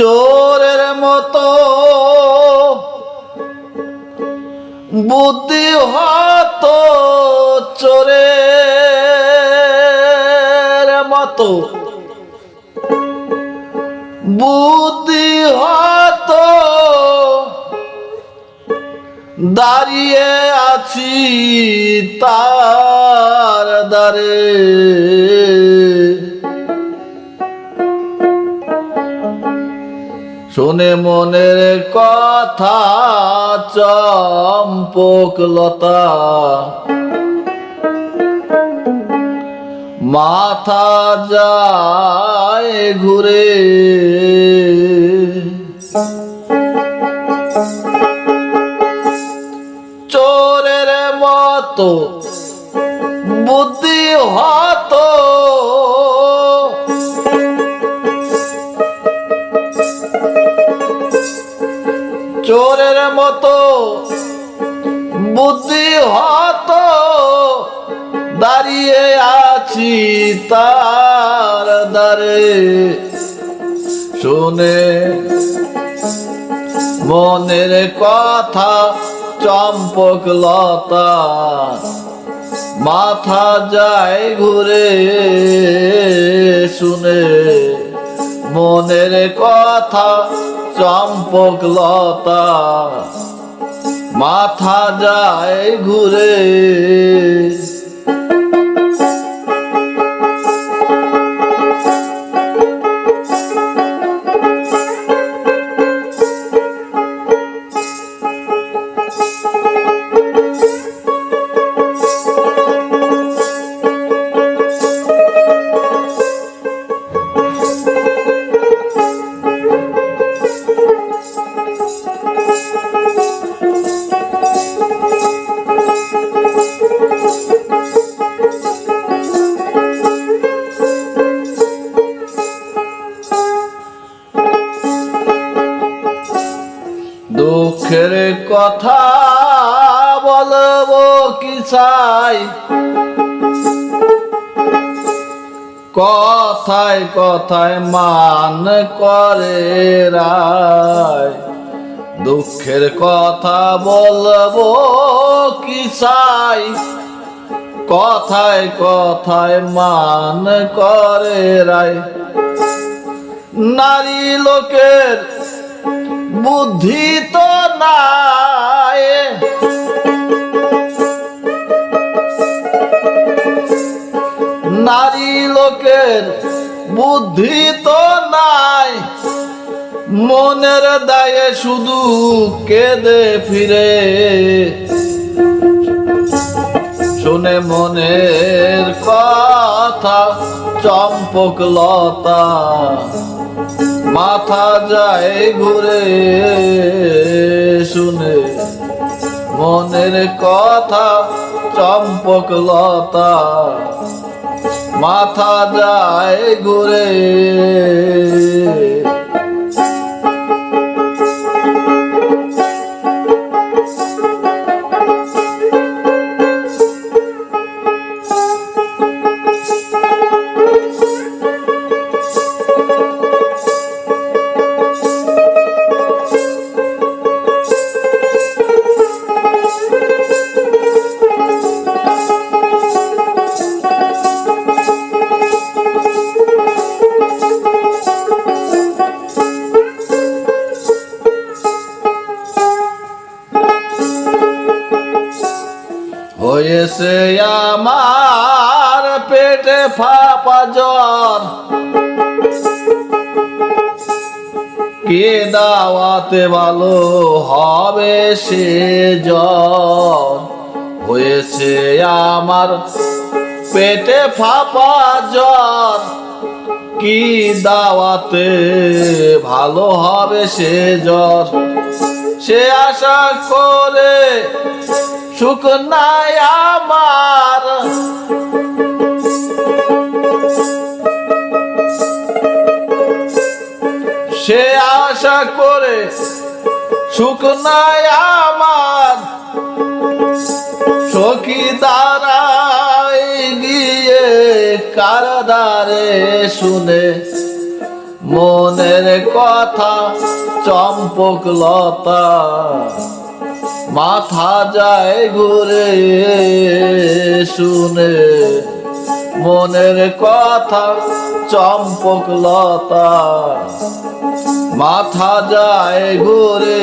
চোরের মতো। বুদ্ধি হত চোরের মতো। বুদ্ধি হত দাঁড়িয়ে আছি তার দ্বারে। শুনে মনের কথা চম্পক লতা। মাথা যায় ঘুরে। চোরের মতো বুদ্ধি হতো চোরের মতো বুদ্ধি হতো, দাঁড়িয়ে আছি তার দ্বারে। শুনে মনের কথা চম্পক লতা, মাথা যায় ঘুরে। শুনে মনের কথা চম্পক লতা মাথা যায় ঘুরে। দুঃখের কথা বলব কি চাই? কথায় কথায় মান করে দুঃখের কথা বলব কি চাই? কথায় কথায় মান করে রায়। নারী লোকের বুদ্ধি তো নাই। নারী লোকের বুদ্ধি তো নাই। মনের দায়ে শুধু কেঁদে ফিরে। শুনে মনের কথা, চম্পক লতা। মাথা যায় ঘুরে শুনে। মনের কথা চম্পক লতা। মাথা যায় ঘুরে জ্বর কে দাওয়াতে ভালো হবে সে জ্বর হয়েছে আমার পেটে ফাপা জ্বর। কি দাওয়াতে ভালো হবে সে জ্বর সে আশা করে সুখ নাই আমার। সে আশা করে সুখ নাই আমার। সখী দাঁড়াই গিয়ে কারাদারে শুনে মনের কথা চম্পক লতা মাথা যায় ঘুরে শুনে মনের কথা চম্পক লতা মাথা যায় ঘুরে।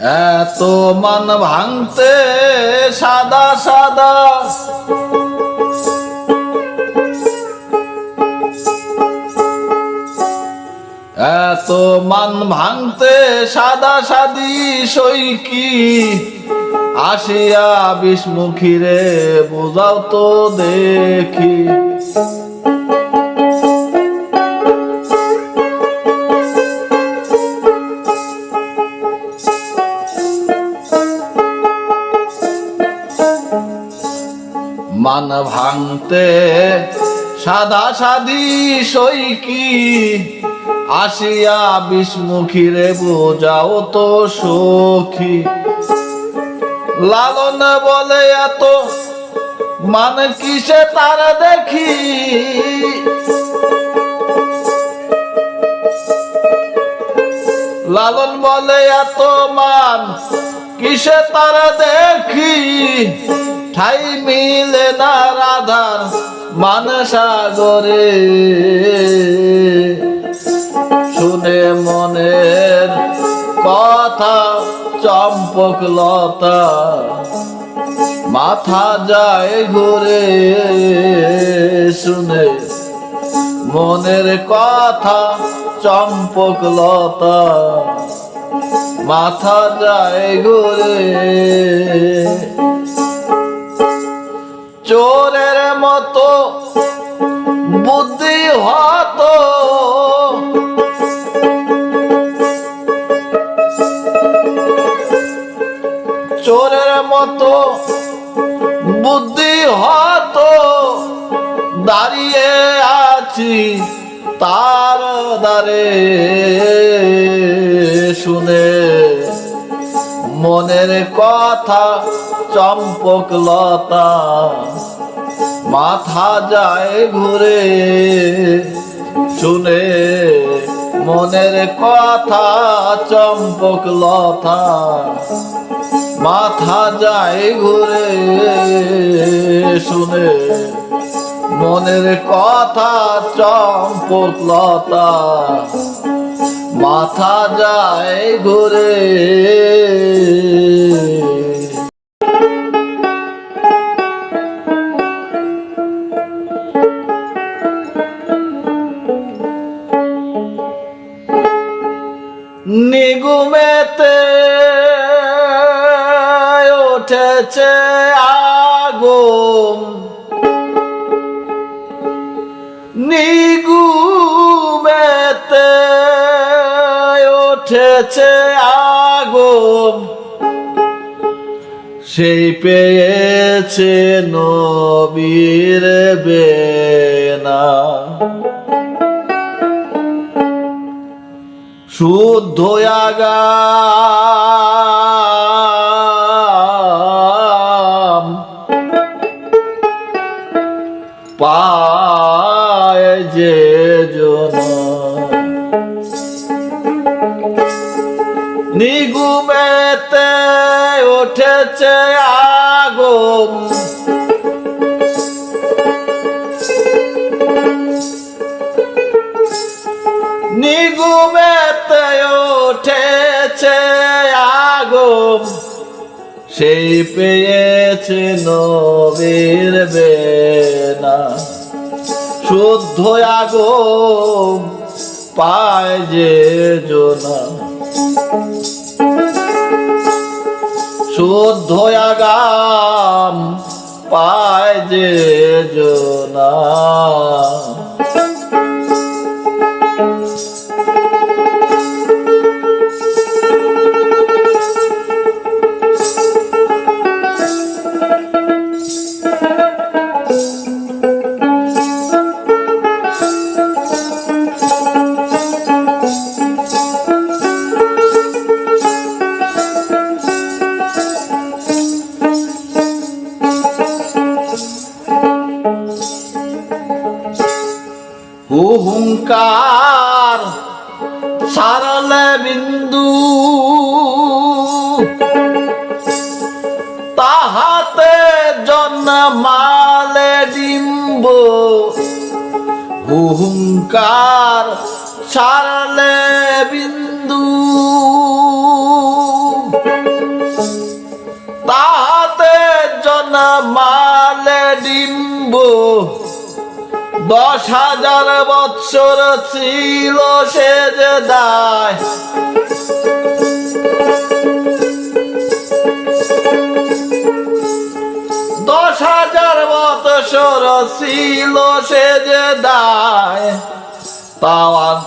এত মান ভাঙতে সাদা সাদা। এত মান ভাঙতে সাদা সাদি সই কি আসিয়া বিষ্মুখীরে বোঝাও তো দেখি। মান ভাঙতে সাদা সাদি সই কি? আসিয়া বিষ্মুখীরে বোঝাও তো সখী। লালন বলে এত, মান কিসে তার দেখি? লালন বলে এত মান কিসে তার দেখি? ঠাই মিলে না রাধার মান সাগরে শুনে মনের কথা চম্পক লতা, মাথা যায় ঘুরে। শুনে মনের কথা চম্পক লতা, মাথা যায় ঘুরে। চোরের মতো বুদ্ধি হতো। চোরের মতো বুদ্ধি হতো। দাঁড়িয়ে আছি তার দ্বারে শুনে। মনের কথা, চম্পক লতা, মাথা যায় ঘুরে। শুনে মনের কথা, চম্পক লতা, মাথা যায় ঘুরে। শুনে মনের কথা, চম্পক লতা মাথা যায় ঘুরে। নিগুমেতে উঠেছে আগুন। নিগুমেতে উঠেছে আগুন সেই পেয়েছে নবীর বেনা। শুদ্ধ আগাম পায় যে জন আগুন নিগুমেতে উঠেছে আগুন সেই পেয়েছে নবীর বেনা শুদ্ধ আগুন পায় যে জোনা। শুদ্ধ আগাম পায় যে জনা। হুহুঙ্কার সারলে বিন্দু। তাহাতে জনমালে ডিম্ব। দশ হাজার বৎসর ছিল সে যে দায়। ছিল সে যে দায়, তাওয়াজ,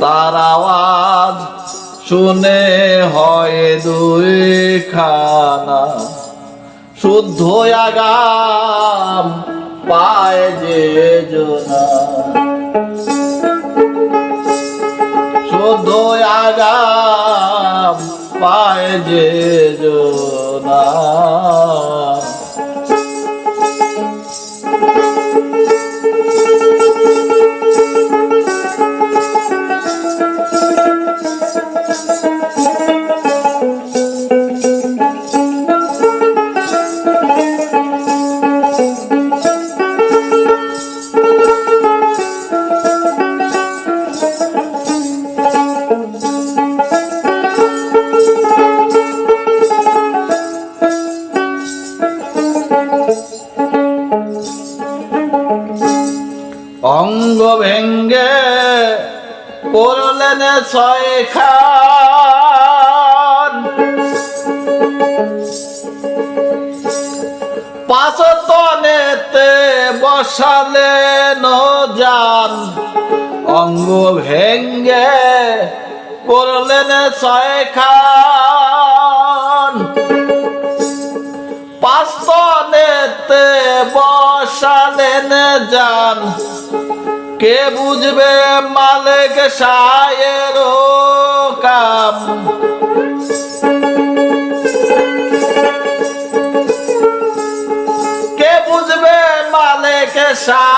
তার আওয়াজ শুনে হয় দুই খানা শুদ্ধ আগাম পায় যে জনা। শুদ্ধ আগাম পায় যে জনা। ছয় খান পাস্তনেতে বসালেন যান। কে বুঝবে মালিক সায়ের কাম? কে বুঝবে মালিক সায়ের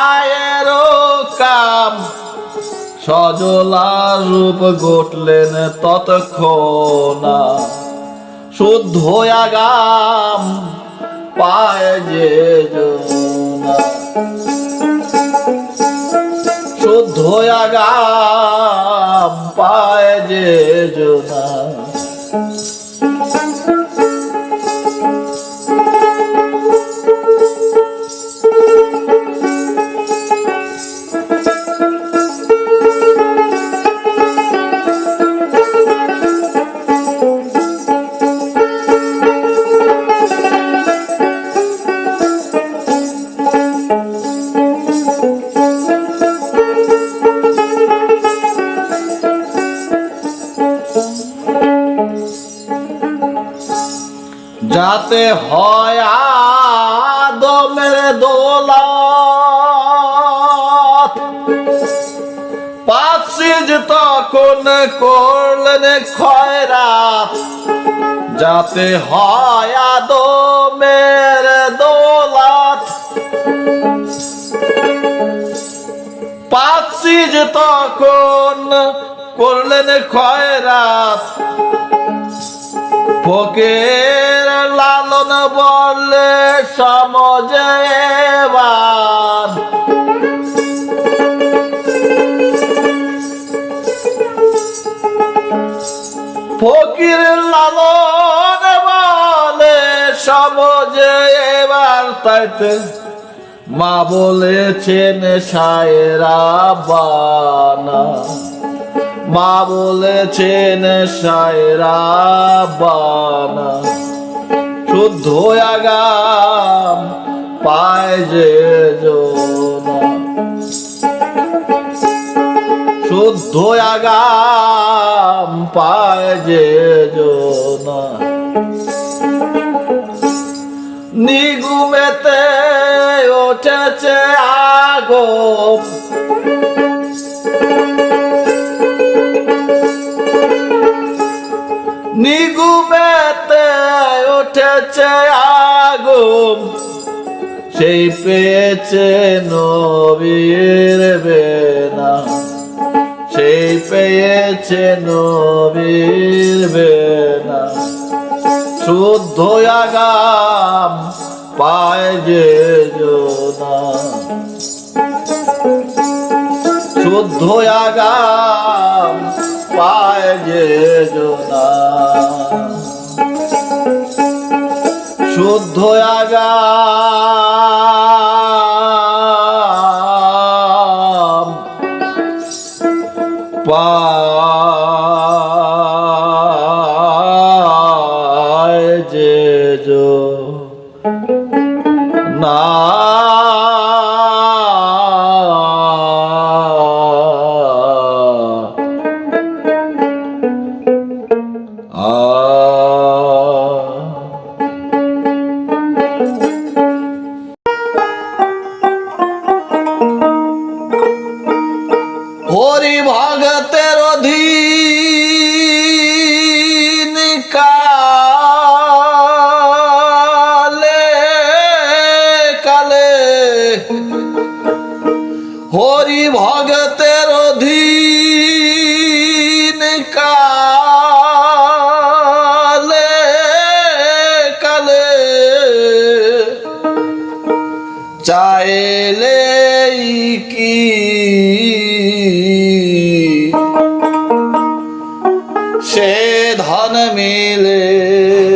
সজলা রূপ ঘটলেন ততক্ষণা। শুদ্ধ আগাম পায় যে শুদ্ধ আগাম পায় যে জনা যাতে হয় আদমের দোলাত। পাচ্ছিজ তখন করলেন খয়রাত। ফকের লালন বলে সমঝে এবার। ফকির লালন তাইতে মা বলেছেন সায়রা বানা। মা বলেছেন সায়রা বানা। শুদ্ধ আগাম পায় যে শুদ্ধ আগাম পায় যে জোনা। নিগুমেতে ওঠেছে আগম। নিগুমেতে উঠেছে আগুন সেই পেয়েছে নবীর বেনা সেই পেয়েছে নবীর বেনা শুদ্ধ আগাম পায় যে শুদ্ধ আগাম পায় যে শুদ্ধ আগাম Uh, মিলে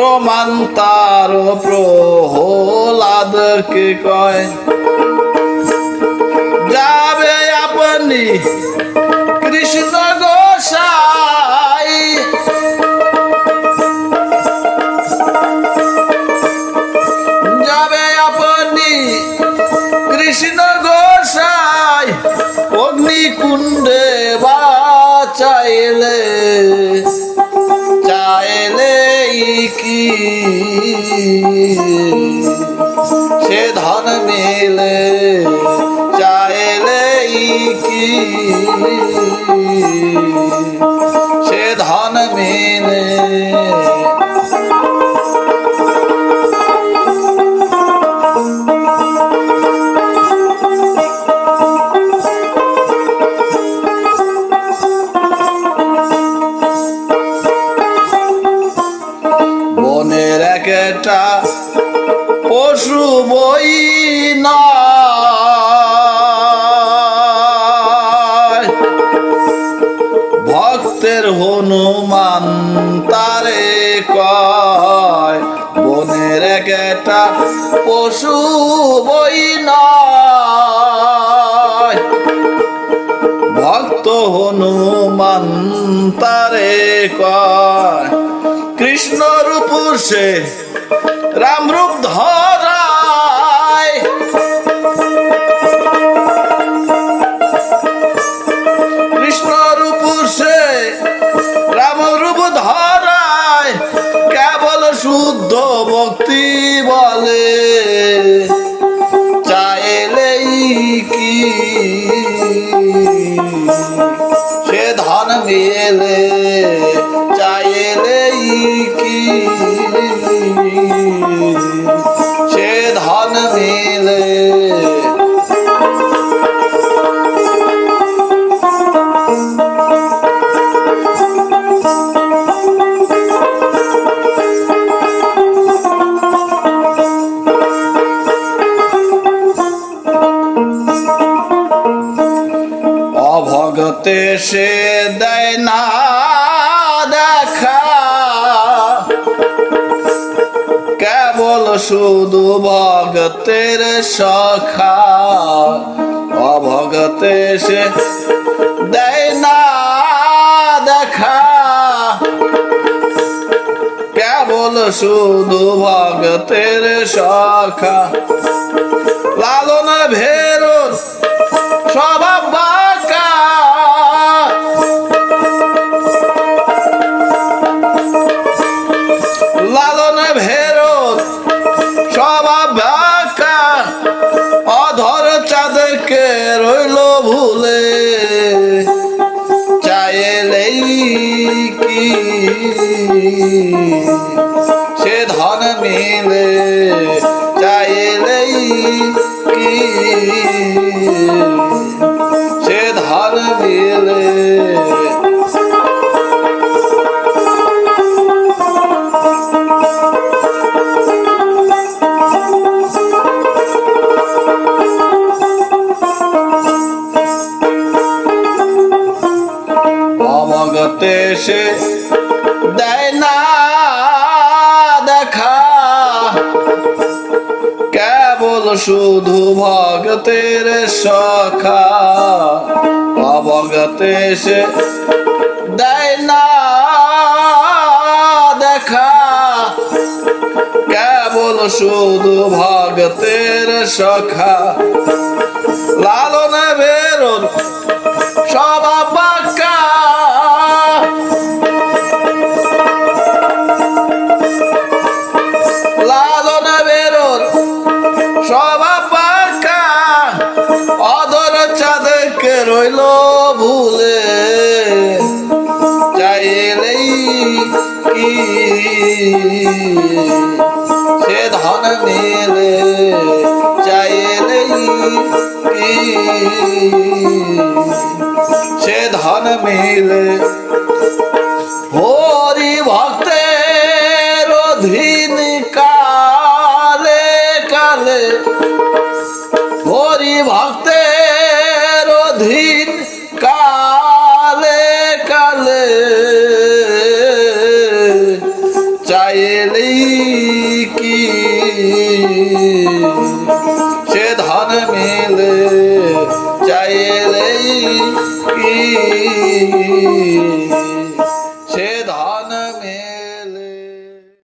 প্রমাণ তার প্রহ্লাদকে কয় যাবে আপনি কৃষ্ণ গোসাই। তারে কৃষ্ণ রূপ সে রাম রূপ ধরায় অভগতে সে দেয় না দেখা। কেবল শুধু ভগতের সখা। অভগতে সে দেয় না দেখা। কেবল শুধু ভগতের সখা। লালন ভেরোর স্বভাব স্বভাব কেবল শুধু ভগতের সখা অবগতে সে দেয় না দেখা। কেবল শুধু ভগতের সখা, লালন বেরোন স্বভাব রইল ভুলে চাইলেই কি? সে ধন মেলে চাইলেই কি? সে ধন মেলে